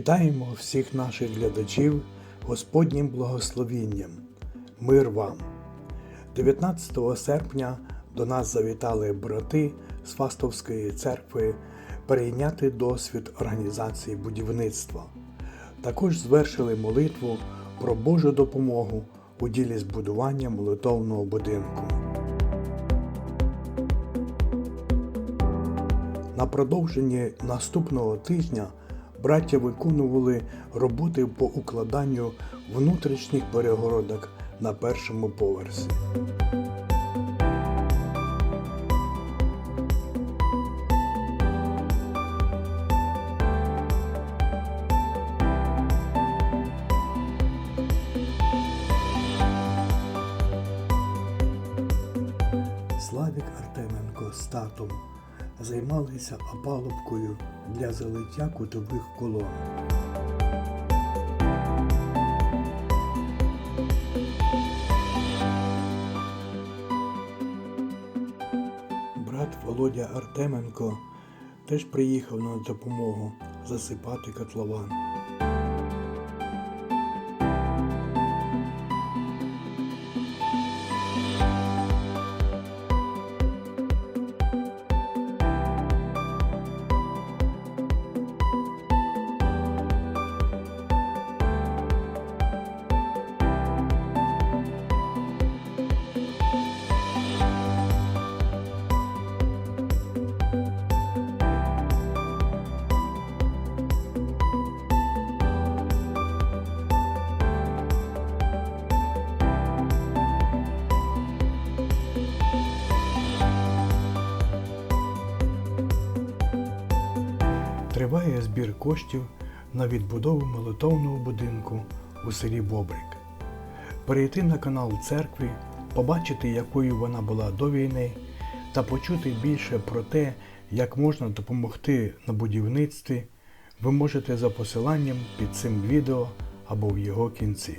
Вітаємо всіх наших глядачів Господнім благословінням. Мир вам! 19 серпня до нас завітали брати з Фастовської церкви перейняти досвід організації будівництва. Також звершили молитву про Божу допомогу у ділі збудування молитовного будинку. На продовженні наступного тижня браття виконували роботи по укладанню внутрішніх перегородок на першому поверсі. Славік Артеменко з татом займалися опалубкою для залиття кутових колон. Брат Володя Артеменко теж приїхав на допомогу засипати котлован. Триває збір коштів на відбудову молитовного будинку у селі Бобрик. Перейти на канал церкви, побачити, якою вона була до війни, та почути більше про те, як можна допомогти на будівництві, ви можете за посиланням під цим відео або в його кінці.